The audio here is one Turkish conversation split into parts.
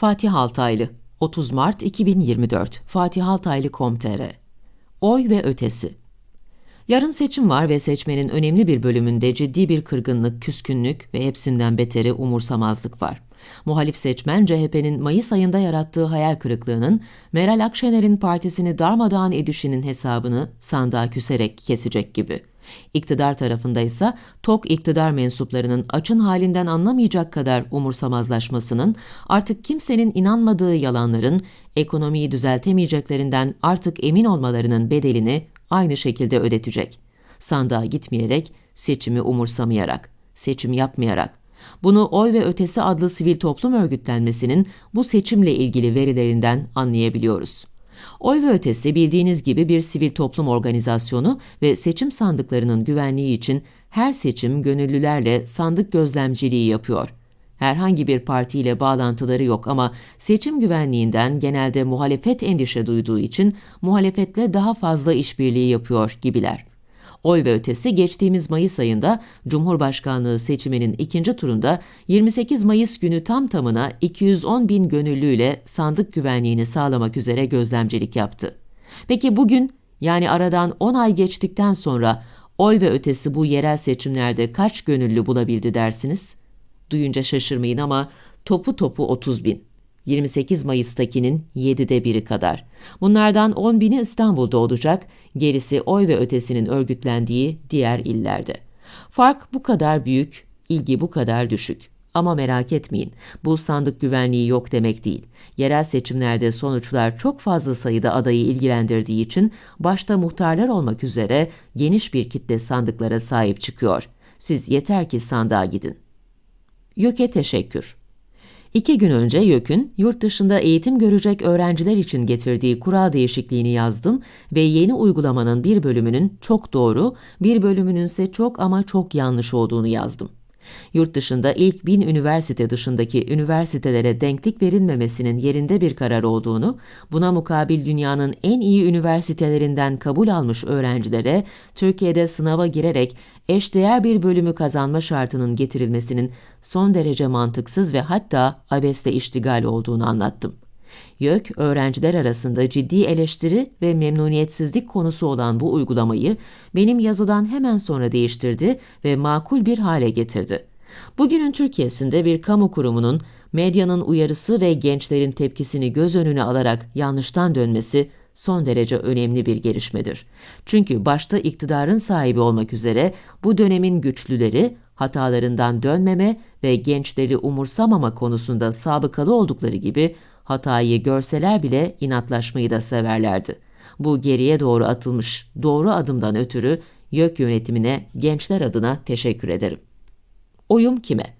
Fatih Altaylı 30 Mart 2024 Fatih Altaylı.com.tr Oy ve ötesi Yarın seçim var ve seçmenin önemli bir bölümünde ciddi bir kırgınlık, küskünlük ve hepsinden beteri umursamazlık var. Muhalif seçmen CHP'nin Mayıs ayında yarattığı hayal kırıklığının Meral Akşener'in partisini darmadağın edişinin hesabını sandığa küserek kesecek gibi. İktidar tarafında ise tok iktidar mensuplarının açın halinden anlamayacak kadar umursamazlaşmasının, artık kimsenin inanmadığı yalanların, ekonomiyi düzeltemeyeceklerinden artık emin olmalarının bedelini aynı şekilde ödetecek. Sandığa gitmeyerek, seçimi umursamayarak, seçim yapmayarak, bunu Oy ve Ötesi adlı sivil toplum örgütlenmesinin bu seçimle ilgili verilerinden anlayabiliyoruz. Oy ve Ötesi bildiğiniz gibi bir sivil toplum organizasyonu ve seçim sandıklarının güvenliği için her seçim gönüllülerle sandık gözlemciliği yapıyor. Herhangi bir partiyle bağlantıları yok ama seçim güvenliğinden genelde muhalefet endişe duyduğu için muhalefetle daha fazla işbirliği yapıyor gibiler. Oy ve ötesi geçtiğimiz Mayıs ayında Cumhurbaşkanlığı seçiminin ikinci turunda 28 Mayıs günü tam tamına 210 bin gönüllüyle sandık güvenliğini sağlamak üzere gözlemcilik yaptı. Peki bugün yani aradan 10 ay geçtikten sonra oy ve ötesi bu yerel seçimlerde kaç gönüllü bulabildi dersiniz? Duyunca şaşırmayın ama topu topu 30 bin. 28 Mayıs'takinin 7'de biri kadar. Bunlardan 10 bini İstanbul'da olacak, gerisi oy ve ötesinin örgütlendiği diğer illerde. Fark bu kadar büyük, ilgi bu kadar düşük. Ama merak etmeyin, bu sandık güvenliği yok demek değil. Yerel seçimlerde sonuçlar çok fazla sayıda adayı ilgilendirdiği için başta muhtarlar olmak üzere geniş bir kitle sandıklara sahip çıkıyor. Siz yeter ki sandığa gidin. YÖK'e teşekkür. İki gün önce YÖK'ün yurt dışında eğitim görecek öğrenciler için getirdiği kural değişikliğini yazdım ve yeni uygulamanın bir bölümünün çok doğru, bir bölümünün ise çok ama çok yanlış olduğunu yazdım. Yurt dışında ilk bin üniversite dışındaki üniversitelere denklik verilmemesinin yerinde bir karar olduğunu, buna mukabil dünyanın en iyi üniversitelerinden kabul almış öğrencilere Türkiye'de sınava girerek eşdeğer bir bölümü kazanma şartının getirilmesinin son derece mantıksız ve hatta abeste iştigal olduğunu anlattım. YÖK, öğrenciler arasında ciddi eleştiri ve memnuniyetsizlik konusu olan bu uygulamayı benim yazıdan hemen sonra değiştirdi ve makul bir hale getirdi. Bugünün Türkiye'sinde bir kamu kurumunun medyanın uyarısı ve gençlerin tepkisini göz önüne alarak yanlıştan dönmesi son derece önemli bir gelişmedir. Çünkü başta iktidarın sahibi olmak üzere bu dönemin güçlüleri hatalarından dönmeme ve gençleri umursamama konusunda sabıkalı oldukları gibi Hatayı görseler bile inatlaşmayı da severlerdi. Bu geriye doğru atılmış doğru adımdan ötürü YÖK yönetimine gençler adına teşekkür ederim. Oyum kime?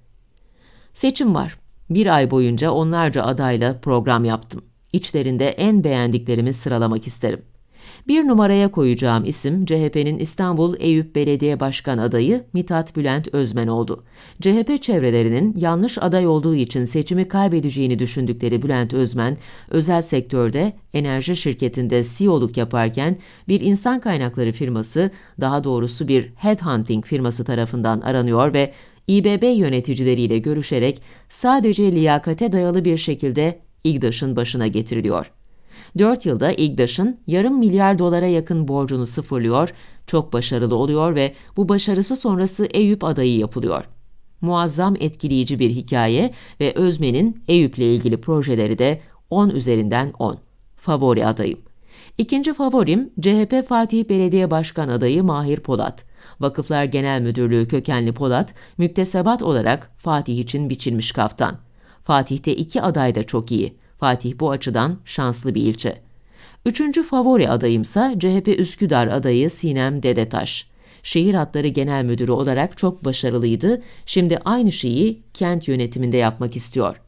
Seçim var. Bir ay boyunca onlarca adayla program yaptım. İçlerinde en beğendiklerimi sıralamak isterim. Bir numaraya koyacağım isim CHP'nin İstanbul Eyüp Belediye Başkan adayı Mithat Bülent Özmen oldu. CHP çevrelerinin yanlış aday olduğu için seçimi kaybedeceğini düşündükleri Bülent Özmen, özel sektörde enerji şirketinde CEO'luk yaparken bir insan kaynakları firması, daha doğrusu bir headhunting firması tarafından aranıyor ve İBB yöneticileriyle görüşerek sadece liyakate dayalı bir şekilde İGDAŞ'ın başına getiriliyor. 4 yılda İGDAŞ'ın yarım milyar dolara yakın borcunu sıfırlıyor, çok başarılı oluyor ve bu başarısı sonrası Eyüp adayı yapılıyor. Muazzam etkileyici bir hikaye ve Özmen'in Eyüp'le ilgili projeleri de 10 üzerinden 10. Favori adayım. İkinci favorim CHP Fatih Belediye Başkan adayı Mahir Polat. Vakıflar Genel Müdürlüğü kökenli Polat, müktesebat olarak Fatih için biçilmiş kaftan. Fatih'te iki aday da çok iyi. Fatih bu açıdan şanslı bir ilçe. Üçüncü favori adayımsa CHP Üsküdar adayı Sinem Dedetaş. Şehir Hatları Genel Müdürü olarak çok başarılıydı, şimdi aynı şeyi kent yönetiminde yapmak istiyor.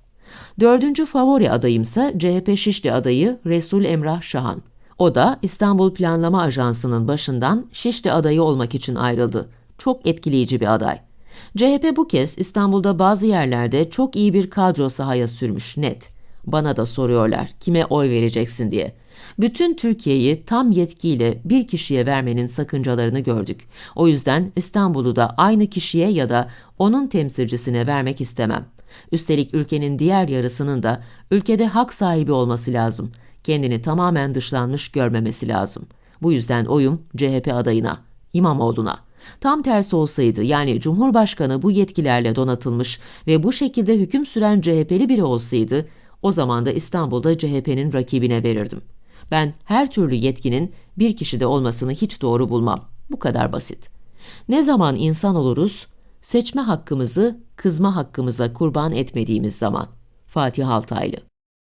Dördüncü favori adayımsa CHP Şişli adayı Resul Emrah Şahan. O da İstanbul Planlama Ajansı'nın başından Şişli adayı olmak için ayrıldı. Çok etkileyici bir aday. CHP bu kez İstanbul'da bazı yerlerde çok iyi bir kadro sahaya sürmüş net. Bana da soruyorlar kime oy vereceksin diye. Bütün Türkiye'yi tam yetkiyle bir kişiye vermenin sakıncalarını gördük. O yüzden İstanbul'u da aynı kişiye ya da onun temsilcisine vermek istemem. Üstelik ülkenin diğer yarısının da ülkede hak sahibi olması lazım. Kendini tamamen dışlanmış görmemesi lazım. Bu yüzden oyum CHP adayına, İmamoğlu'na. Tam tersi olsaydı yani Cumhurbaşkanı bu yetkilerle donatılmış ve bu şekilde hüküm süren CHP'li biri olsaydı o zaman da İstanbul'da CHP'nin rakibine verirdim. Ben her türlü yetkinin bir kişide olmasını hiç doğru bulmam. Bu kadar basit. Ne zaman insan oluruz? Seçme hakkımızı kızma hakkımıza kurban etmediğimiz zaman. Fatih Altaylı